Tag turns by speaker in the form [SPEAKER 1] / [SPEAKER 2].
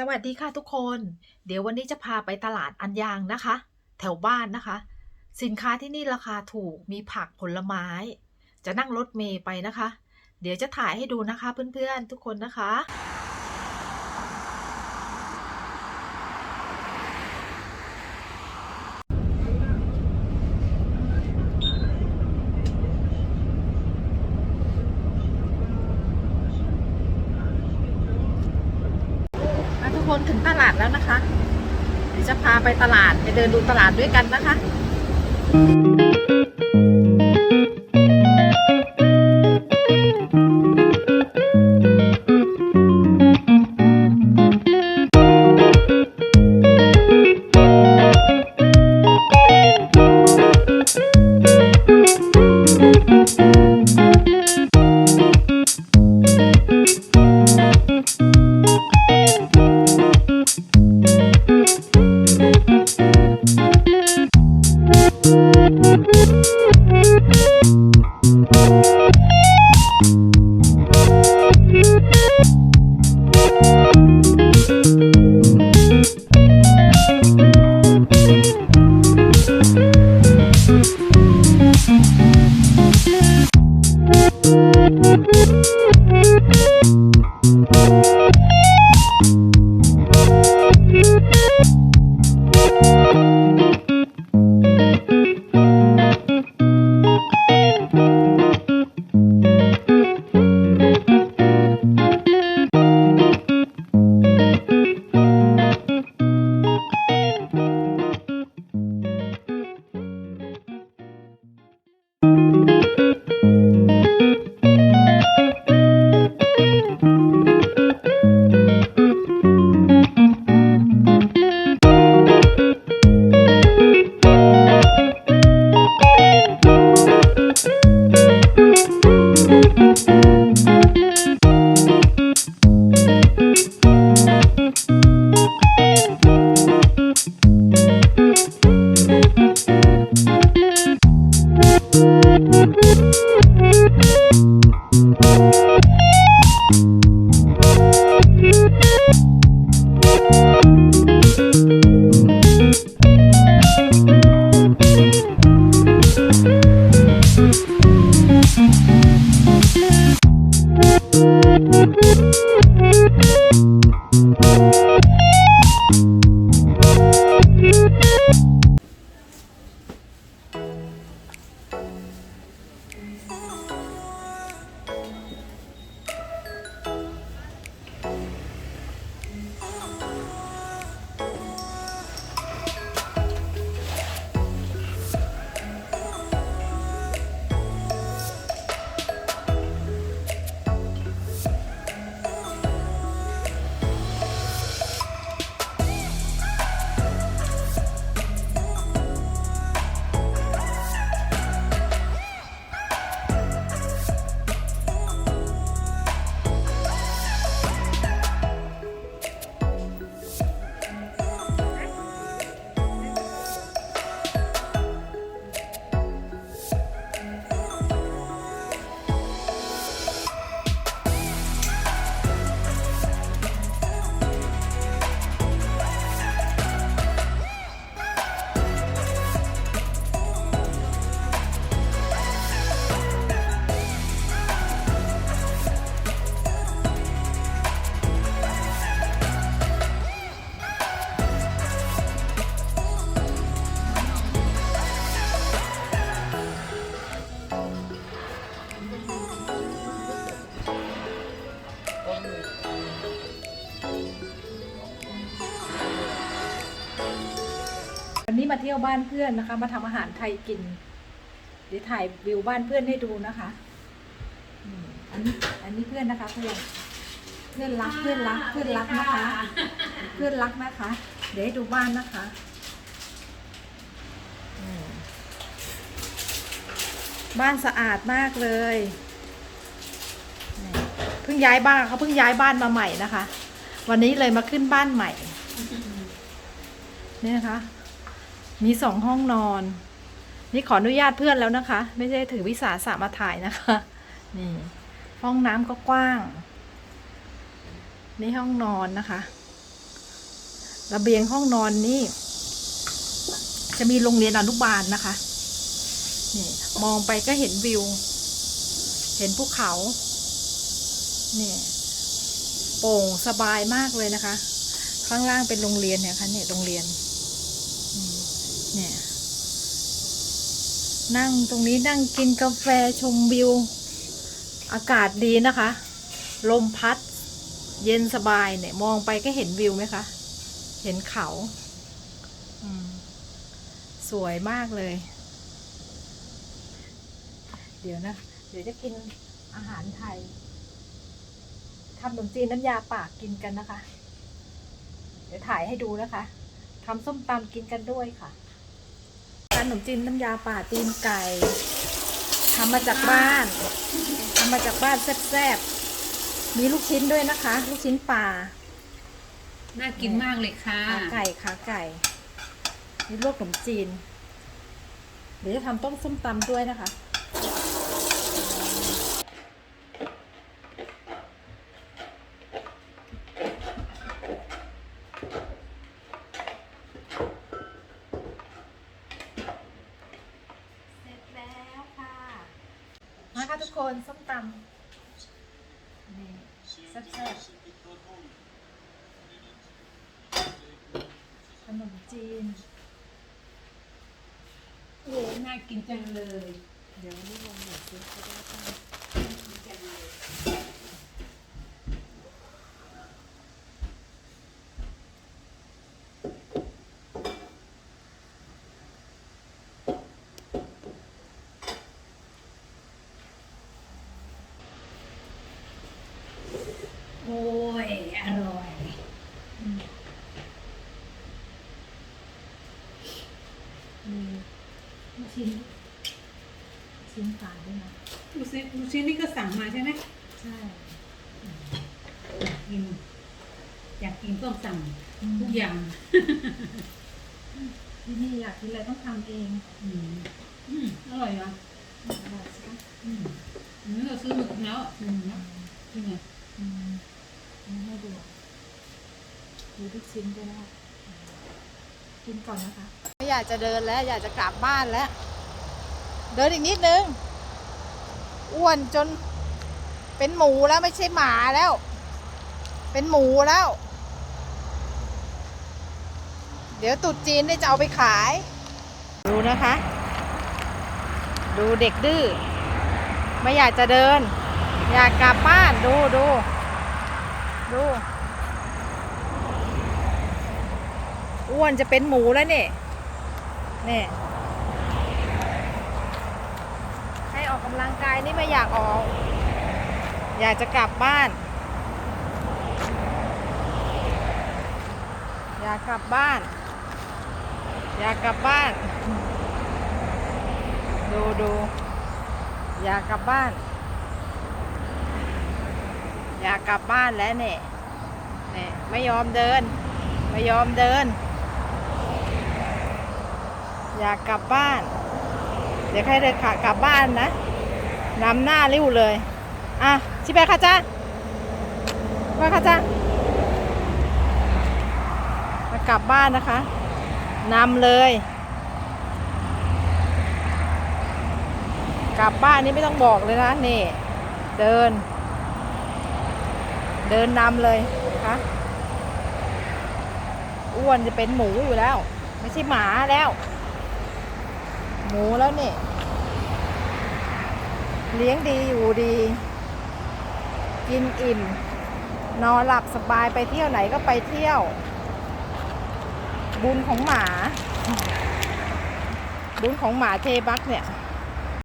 [SPEAKER 1] สวัสดีค่ะทุกคน เดี๋ยววันนี้จะพาไปตลาดอันยางนะคะ แถวบ้านนะคะ สินค้าที่นี่ราคาถูกมีผักผลไม้ จะนั่งรถเมย์ไปนะคะ เดี๋ยวจะถ่ายให้ดูนะคะเพื่อนๆทุกคนนะคะ อะทุกคนถึง ตลาดแล้วนะคะเดี๋ยวจะพาไปตลาดไปเดินดูตลาดด้วยกันนะคะ นนี้มาเที่ยวบ้านเพื่อนนะคะ มาทำอาหารไทยกินเดี๋ยวถ่ายวิวบ้านเพื่อนให้ดูนะคะอันนี้อันนี้เพื่อนนะคะ เพื่อนเพื่อนรักเพื่อนรักเพื่อนรักนะคะ เพื่อนรักนะคะ เดี๋ยวให้ดูบ้านนะคะบ้านสะอาดมากเลยเพิ่งย้ายบ้านเขาเพิ่งย้ายบ้านมาใหม่นะคะ วันนี้เลยมาขึ้นบ้านใหม่นี่นะคะ มีสองห้องนอน นี่ขออนุญาตเพื่อนแล้วนะคะ ไม่ใช่ถือวิสาสะมาถ่ายนะคะ นี่ ห้องน้ำก็กว้าง นี่ห้องนอนนะคะ ระเบียงห้องนอนนี่ จะมีโรงเรียนอนุบาลนะคะ นี่มองไปก็เห็นวิว เห็นภูเขาเนี่ยโปร่งสบายมากเลยนะคะ ข้างล่างเป็นโรงเรียนเนี่ยค่ะเนี่ยโรงเรียน เนี่ย นั่งตรงนี้นั่งกินกาแฟชมวิว อากาศดีนะคะ ลมพัด เย็นสบายเนี่ย มองไปก็เห็นวิวไหมคะ เห็นเขา สวยมากเลย เดี๋ยวนะ เดี๋ยวจะกินอาหารไทยทำขนมจีนน้ำยาปากกินกันนะคะ เดี๋ยวถ่ายให้ดูนะคะทำส้มตำกินกันด้วยค่ะ นมจีนน้ำยาป่าตีนไก่ทำมาจากบ้านทำมาจากบ้านแซ่บๆมีลูกชิ้นด้วยนะคะ ลูกชิ้นปลา
[SPEAKER 2] น่ากินมากเลยค่ะ
[SPEAKER 1] ขาไก่ขาไก่นี่ลวกขนมจีน เดี๋ยวจะทำต้มส้มตำด้วยนะคะ เสร็จแล้วค่ะ มา คนส้มตำนี่แซ่บๆขนมจีน
[SPEAKER 2] โอ้น่ากินจังเลย
[SPEAKER 1] เดี๋ยวนี่ลงหน่อยสิเขาได้ตั้ง
[SPEAKER 2] โอ้ย อร่อย
[SPEAKER 1] มีลูกชิ้นชิ้นปลาด้วยนะ
[SPEAKER 2] ลูกชิ้นลูกชิ้นนี่ก็สั่งมาใช่ไหม
[SPEAKER 1] ใช่
[SPEAKER 2] กิน อยากกินต้องสั่ง
[SPEAKER 1] อืม
[SPEAKER 2] ทุกอย่าง
[SPEAKER 1] ที่นี่อยากกินอะไรต้องทำเอง
[SPEAKER 2] อืมอืมอร่อยนะ
[SPEAKER 1] อร่อยใช่ไหม
[SPEAKER 2] อืมอันนี้เราซื้อหมึกแล้วอืมนะจริงไง
[SPEAKER 1] อืมอั นนี้ให้ดูดูทุกชิ้นด้วยนะคะกินก่อนนะคะ ไม่อยากจะเดินแล้ว อยากจะกลับบ้านแล้ว เดินอีกนิดนึง อ้วนจนเป็นหมูแล้วไม่ใช่หมาแล้ว เป็นหมูแล้ว เดี๋ยวตรุ๊จีนได้จะเอาไปขาย ดูนะคะ ดูเด็กดื้อ ไม่อยากจะเดิน อยากกลับบ้านดูดู ดูอ้วนจะเป็นหมูแล้วเนี่ยเนี่ยให้ออกกำลังกายนี่ไม่อยากออก อยากจะกลับบ้าน อยากกลับบ้าน อยากกลับบ้าน ดูดูอยากกลับบ้าน อยากกลับบ้านแล้วเนี่ยเนี่ยไม่ยอมเดิน ไม่ยอมเดิน อยากกลับบ้าน เดี๋ยวใครเดินขากลับบ้านนะนำหน้าริ้วเลย อะชิไปค่ะจ้าไปค่ะจ้ามากลับบ้านนะคะนำเลย กลับบ้านนี่ไม่ต้องบอกเลยนะนี่ เดิน เดินนำเลยนะคะอ้วนจะเป็นหมูอยู่แล้ว ไม่ใช่หมาแล้ว หมูแล้วเนี่ยเลี้ยงดีอยู่ดี กินอิ่ม นอนหลับสบายไปเที่ยวไหนก็ไปเที่ยว บุญของหมา บุญของหมาเทบักเนี่ย